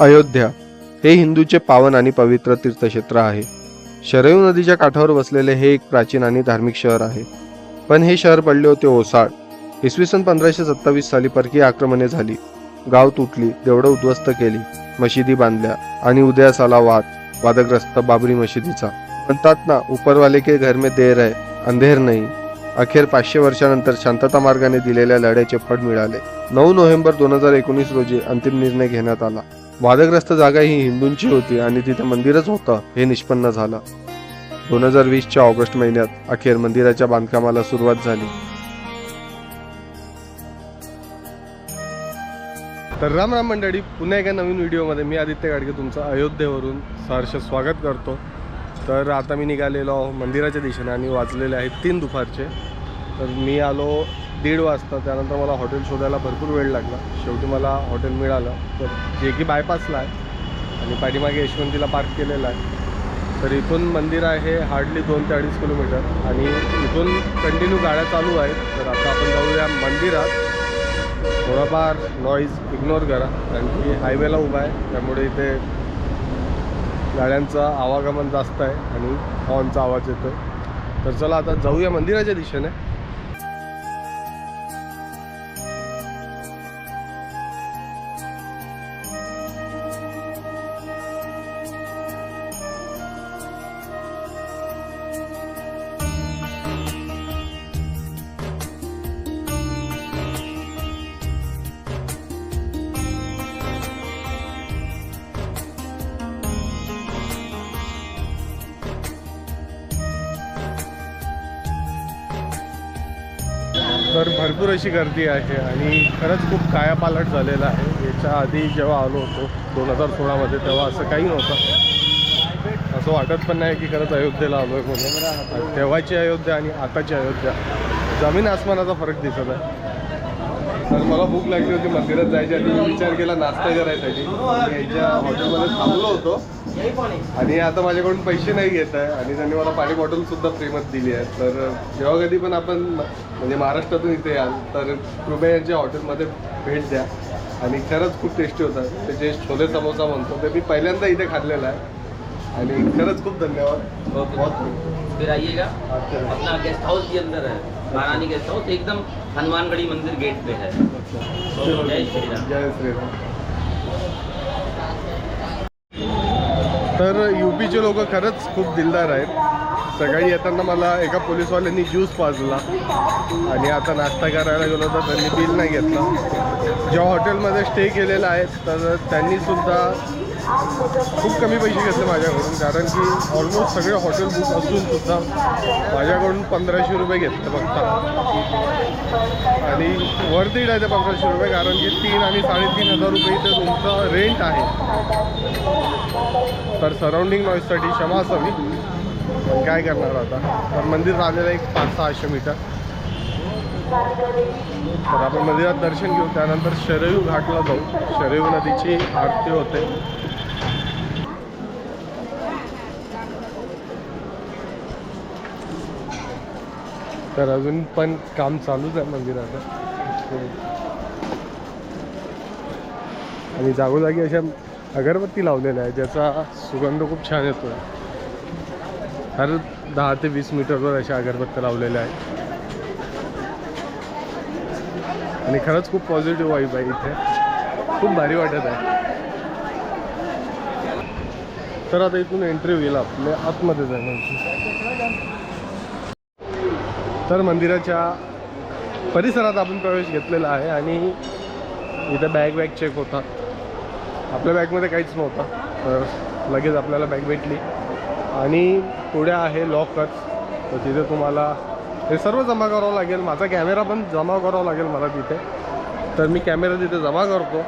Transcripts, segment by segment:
अयोध्या हे हिंदूचे पावन आणि पवित्र तीर्थक्षेत्र आहे. शरयू नदीच्या काठावर वसलेले हे एक प्राचीन आणि धार्मिक शहर आहे. पण हे शहर पडले होते ओसाड. इसवी सन पंधराशे सत्तावीस साली परकीय आक्रमणे झाली. गाव तुटली देवडं उद्ध्वस्त केली मशिदी बांधल्या आणि उदयास आला वाद वादग्रस्त बाबरी मशिदीचा. म्हणतात ना उपरवाले के घर में देर आहे अंधेर नाही. अखेर पाचशे वर्षानंतर शांतता मार्गाने दिलेल्या लढ्याचे फळ मिळाले. नऊ नोव्हेंबर दोन हजार एकोणीस रोजी अंतिम निर्णय घेण्यात आला. वादग्रस्त जागा ही हिंदूंची होती आणि तिथे मंदिरच होतं हे निष्पन्न झालं. दोन हजार वीसच्या ऑगस्ट महिन्यात अखेर मंदिराच्या बांधकामाला सुरुवात झाली. तर राम राम मंडळी पुन्हा एका नवीन व्हिडिओमध्ये मी आदित्य गाडगे तुमचं अयोध्येवरून सहर्ष स्वागत करतो. तर आता मी निघालेलो मंदिराच्या दिशेने आणि वाचलेले आहेत तीन दुपारचे. तर मी आलो दीड वाजता त्यानंतर मला हॉटेल शोधायला भरपूर वेळ लागला. शेवटी मला हॉटेल मिळालं. तर जे की बायपासला आहे आणि पाठीमागे यशवंतीला पार्क केलेला आहे. तर इथून मंदिर आहे हार्डली दोन ते अडीच किलोमीटर आणि इथून कंटिन्यू गाड्या चालू आहेत. तर आता आपण जाऊया मंदिरात. थोडाफार नॉईज इग्नोर करा. कारण की हायवेला उभा आहे. त्यामुळे इथे गाड्यांचं आवागमन जास्त आहे आणि हॉर्नचा आवाज येतो तर चला आता जाऊया मंदिराच्या दिशेने. भरपूर अशी गर्दी आहे आणि खरंच खूप कायापालट झालेला आहे. याच्या आधी जेव्हा आलो होतो दोन हजार सोळामध्ये तेव्हा असं काही नव्हतं. असं वाटत पण नाही की खरंच अयोध्येला आलो आहे म्हणून तेव्हाची अयोध्या आणि आताची अयोध्या. जमीन आसमानाचा फरक दिसत आहे. तर मला भूक लागली होती मंदिरात जायच्या आधी. मी विचार केला नाश्ता करायसाठी. मी यांच्या हॉटेलमध्ये थांबलो होतो. आणि आता माझ्याकडून पैसे नाही घेत आहे. आणि त्यांनी मला पाणी बॉटल सुद्धा फ्रीमध्ये दिली आहे. तर जेव्हा कधी पण आपण म्हणजे महाराष्ट्रातून इथे याल तर कृपया यांच्या हॉटेलमध्ये भेट द्या. आणि खरंच खूप टेस्टी होतं. ते जे छोले समोसा म्हणतो ते मी पहिल्यांदा इथे खाल्लेला आहे. आणि खरंच खूप धन्यवाद. ओके. बहुत फिर आइएगा. अपना गेस्ट हाउस भी अंदर है. महारानी गेस्ट हाउस एकदम हनुमानगढ़ी मंदिर गेट पे है. जय श्री राम. जय श्रीराम तर यूपीचे लोक खरंच खूप दिलदार आहेत. सकाळी येताना मला एका पोलीसवाल्यांनी ज्यूस पाजला. आणि आता नाश्ता करायला गेलो तर त्यांनी बिल नाही घेतलं. ज्या हॉटेलमध्ये स्टे केलेला आहे तर त्यांनीसुद्धा खूप कमी पैसे घेतले माझ्याकडून कारण की ऑलमोस्ट सगळे हॉटेल बुक असून सुद्धा माझ्याकडून पंधराशे रुपये घेतले फक्त. आणि वरती आहे ते पंधराशे रुपये कारण की तीन आणि साडेतीन हजार रुपये इथे तुमचं रेंट आहे. तर सराउंडिंग नॉईजसाठी क्षमा असावी. पण काय करणार आता? तर मंदिर आलेलं एक पाच सहाशे मीटर तर आपण मंदिरात दर्शन घेऊ त्यानंतर शरयू घाटला जाऊ. शरयू नदीची आरती होते. तर अजून पण काम चालूच आहे मंदिराचं. आणि जागोजागी अशा अगरबत्ती लावलेल्या आहे ज्याचा सुगंध खूप छान येतो आहे हर दहा ते वीस मीटरवर अशा अगरबत्त्या लावलेल्या आहेत. आणि खरंच खूप पॉझिटिव्ह वाईब आहे इथे. खूप भारी वाटत आहे. तर आता इथून एंट्री होईल आपल्या आतमध्ये जाण्याची. तर मंदिराच्या परिसरात आपण प्रवेश घेतलेला आहे आणि इथे बॅग बॅग चेक होता आपल्या बॅगमध्ये काहीच नव्हतं. तर लगेच आपल्याला बॅग भेटली. आणि पुढे आहे लॉकच तर तिथे तुम्हाला हे सर्व जमा करावं लागेल. माझा कॅमेरा पण जमा करावा लागेल मला तिथे. तर मी कॅमेरा तिथे जमा करतो.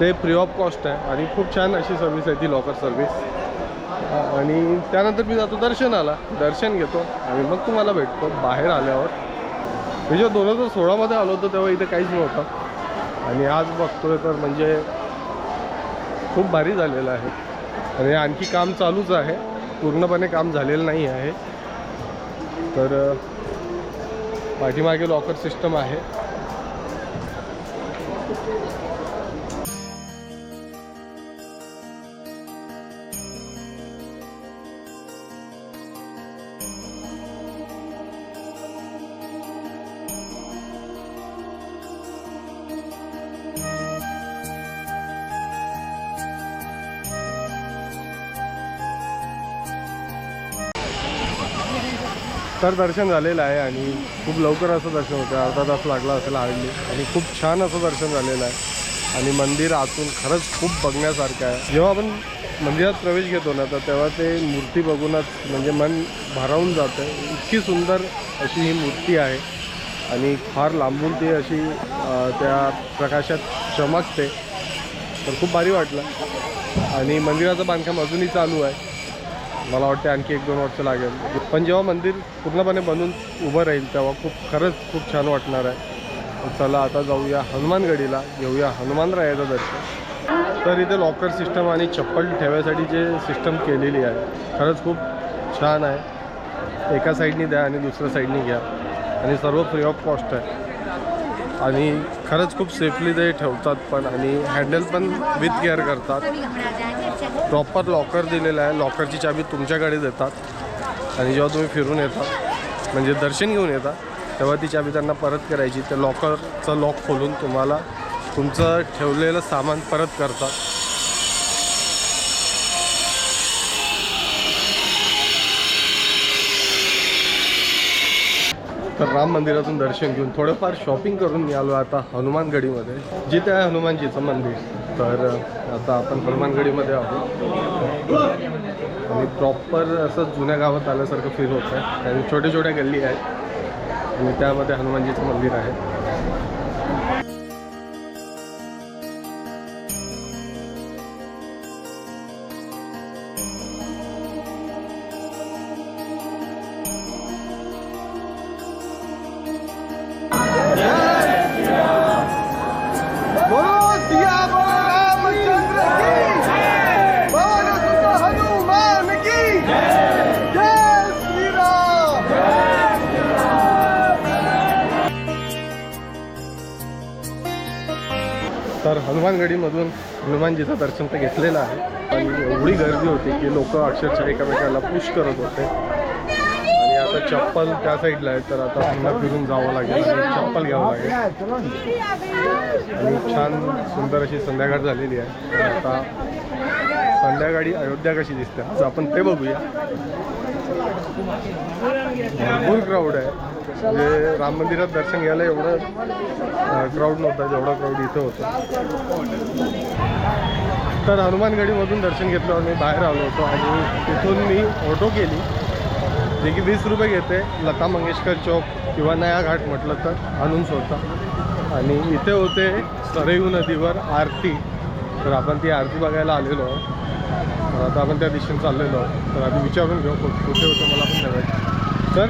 ते फ्री ऑफ कॉस्ट आहे. आणि खूप छान अशी सर्विस आहे ती लॉकर सर्विस आणि त्यानंतर मी जातो दर्शनाला. दर्शन घेतो आणि मग तुम्हाला भेटतो बाहेर आल्यावर. मी जेव्हा दोन हजार सोळामध्ये आलो होतो तेव्हा इथे काहीच नव्हतं. आणि आज बघतोय तर म्हणजे खूप भारी झालेलं आहे. आणि आणखी काम चालूच आहे. पूर्णपणे काम झालेलं नाही आहे. तर पाठीमागे लॉकर सिस्टम आहे. तर दर्शन झालेलं आहे आणि खूप लवकर असं दर्शन होतं. अर्धा तास लागला असेल हार्डली आणि खूप छान असं दर्शन झालेलं आहे. आणि मंदिर आतून खरंच खूप बघण्यासारखं आहे. जेव्हा आपण मंदिरात प्रवेश घेतो ना तर तेव्हा ते मूर्ती बघूनच म्हणजे मन भारावून जातं. इतकी सुंदर अशी ही मूर्ती आहे. आणि फार लांबून ती अशी त्या प्रकाशात चमकते. तर खूप भारी वाटलं. आणि मंदिराचं बांधकाम अजूनही चालू आहे. मला वाटते आणखी एक दोन वर्ष लागेल. पण जेव्हा मंदिर पूर्णपणे बनून उभं राहील तेव्हा खूप खरंच खूप छान वाटणार आहे. चला आता जाऊया हनुमानगडीला. घेऊया हनुमानरायाचं दर्शन. तर इथे लॉकर सिस्टम आणि चप्पल ठेवायसाठी जे सिस्टम केलेली आहे खरंच खूप छान आहे. एका साईडनी द्या आणि दुसऱ्या साईडनी घ्या. आणि सर्व फ्री ऑफ कॉस्ट आहे. आणि खरंच खूप सेफली ते ठेवतात पण आणि हँडल पण विथ केअर करतात. प्रॉपर लॉकर दिलेलं आहे. लॉकरची चाबी तुमच्याकडे देतात. आणि जेव्हा तुम्ही फिरून येता म्हणजे दर्शन घेऊन येता तेव्हा ती चाबी त्यांना परत करायची. त्या लॉकरचं लॉक खोलून तुम्हाला तुमचं ठेवलेलं सामान परत करतात. तर राम मंदिरातून दर्शन घेऊन थोडंफार शॉपिंग करून मी आलो आता हनुमानगडीमध्ये. जिथे आहे हनुमानजीचं मंदिर. तर आता आपण हनुमानगडीमध्ये आहोत. आणि प्रॉपर असं जुन्या गावात आल्यासारखं फील होत आहे आणि छोट्या छोट्या गल्ली आहेत. आणि त्यामध्ये हनुमानजीचं मंदिर आहे. हनुमानगडीमधून हनुमानजीचं दर्शन तर घेतलेलं आहे. आणि एवढी गर्दी होती की लोक अक्षरशः एकमेकाला पुश करत होते. आणि आता चप्पल त्या साईडला आहे तर आता पुन्हा फिरून जावं लागेल आणि चप्पल घ्यावं लागेल. आणि छान सुंदर अशी संध्याकाळ झालेली आहे. आता संध्याकाळी अयोध्या कशी दिसते आज आपण ते बघूया. भरपूर क्राऊड आहे. म्हणजे राम मंदिरात दर्शन घ्यायला एवढं क्राऊड नव्हता जेवढा क्राऊड इथं होतं. तर हनुमानगडीमधून दर्शन घेतलं आणि बाहेर आलो होतो आणि तिथून मी ऑटो केली. जे की वीस रुपये घेते लता मंगेशकर चौक किंवा नया घाट म्हटलं तर आणून होता आणि इथे होते सरयू नदीवर आरती. तर आपण ती आरती बघायला आलेलो आहोत. तर आता आपण त्या दिशेने चाललेलो आहोत. तर आधी विचारून घेऊ कुठे होतं मला पण सांगायचं तर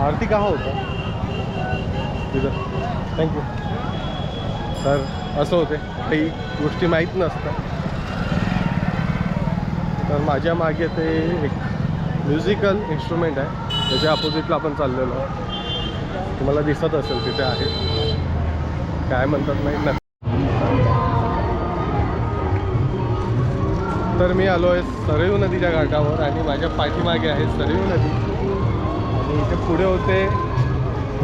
आरती का होता तिथं थँक्यू तर असं होते. काही गोष्टी माहीत नसतात. तर माझ्या मागे ते एक म्युझिकल इन्स्ट्रुमेंट आहे. त्याच्या अपोजिटला आपण चाललेलो आहोत. तुम्हाला दिसत असेल तिथे आहे. काय म्हणतात माहीत नाही. तर मी आलो आहे सरयू नदीच्या घाटावर आणि माझ्या पाठीमागे आहे सरयू नदी. आणि इथे पुढे होते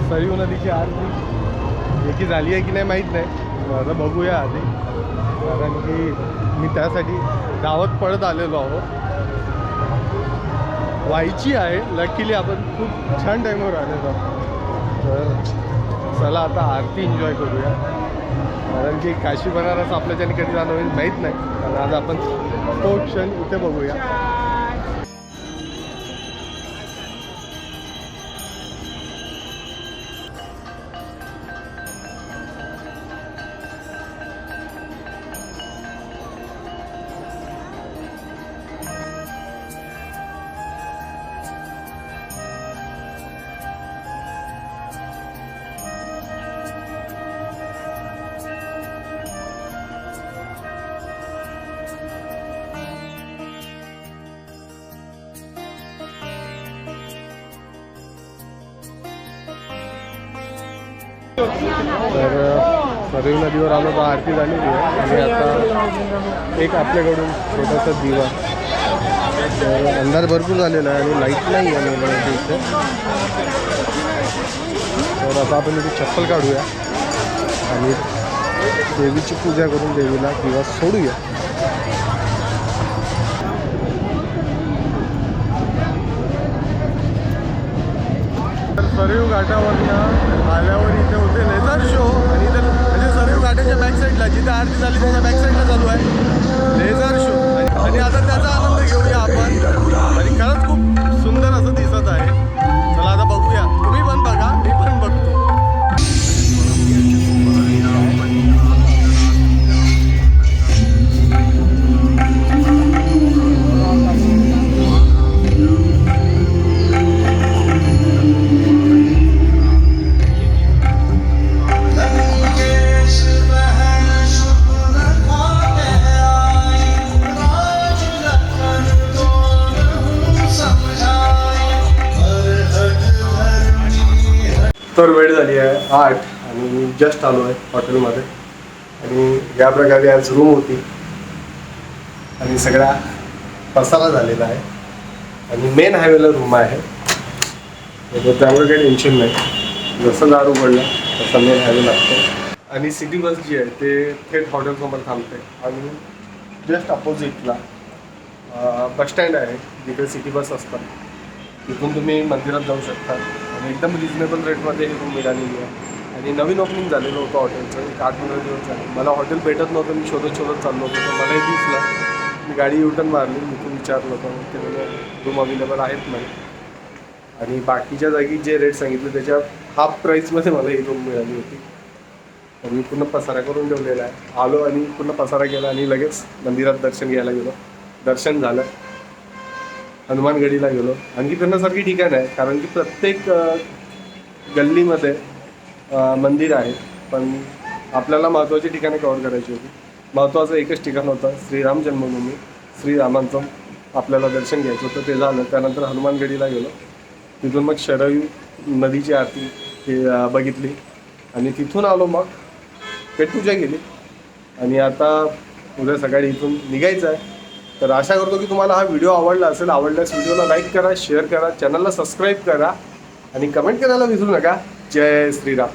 सरयू नदीची आरती एकी झाली आहे की नाही माहीत नाही. आता बघूया आधी. कारण की मी त्यासाठी गावात पडत आलेलो आहोत व्हायची आहे. लकीली आपण खूप छान टाईमवर आलेलो आहोत. तर चला आता आरती एन्जॉय करूया. कारण की काशी बनारस आपल्याच्याने कधी जाणं होईल माहीत नाही. कारण आज आपण तो क्षण इथे बघूया. तर सरयू नदीवर आलो तर आरती झालेली आहे. आणि आता एक आपल्याकडून छोटासा दिवा. तर अंधार भरपूर झालेला आहे आणि लाइट नाही आहे निर्मळाच्या इथे तर आता आपण इथे चप्पल काढूया. आणि देवीची पूजा करून देवीला दिवा सोडूया. सरयू घाटावरनं आल्यावर इथे होते तर वेळ झाली आहे आठ आणि जस्ट आलो आहे हॉटेलमध्ये आणि या प्रकारे आज रूम होती. आणि सगळा पसारा झालेला आहे. आणि मेन हायवेला रूम आहे. म्हणजे त्यामुळे काही टेन्शन नाही. जसं दार उघडला तसं मेन हायवे लागतो आणि सिटी बस जी आहे ते थेट हॉटेलसमोर थांबते. आणि जस्ट अपोजिटला बस स्टँड आहे. जिथे सिटी बस असतात. तिथून तुम्ही मंदिरात जाऊ शकता. आणि एकदम रिजनेबल रेटमध्ये ही रूम मिळालेली आहे. आणि नवीन ओपनिंग झालेलं होतं हॉटेलचं एक आठ पंधरा दिवस झाले. मला हॉटेल भेटत नव्हतं. मी शोधत शोधत चाललो होतो. तर मलाही दिसलं. मी गाडी युटर्न मारली. मी तू विचारलं होतं. ते म्हणजे रूम अवेलेबल आहेत नाही आणि बाकीच्या जागी जे रेट सांगितले त्याच्या हाफ प्राईसमध्ये मला ही रूम मिळाली होती. तर मी पूर्ण पसारा करून ठेवलेला आहे. आलो आणि पूर्ण पसारा केला आणि लगेच मंदिरात दर्शन घ्यायला गेलो. दर्शन झालं. हनुमानगडीला गेलो. आणखी फिरण्यासारखी ठिकाण आहे कारण की प्रत्येक गल्लीमध्ये मंदिर आहे. पण आपल्याला महत्त्वाची ठिकाणे कवर करायची होती. महत्त्वाचं एकच ठिकाण होतं श्रीराम जन्मभूमी. श्रीरामांचं आपल्याला दर्शन घ्यायचं होतं ते झालं. त्यानंतर हनुमानगडीला गेलो. तिथून मग शरयू नदीची आरती ते बघितली. आणि तिथून आलो मग पेटपूजा केली. आणि आता उद्या सकाळी इथून निघायचं आहे. तर आशा करतो की तुम्हाला हा व्हिडिओ आवडला असेल. आवडल्यास व्हिडिओला लाईक करा शेअर करा चॅनलला सबस्क्राईब करा आणि कमेंट करायला विसरू नका. जय श्रीराम.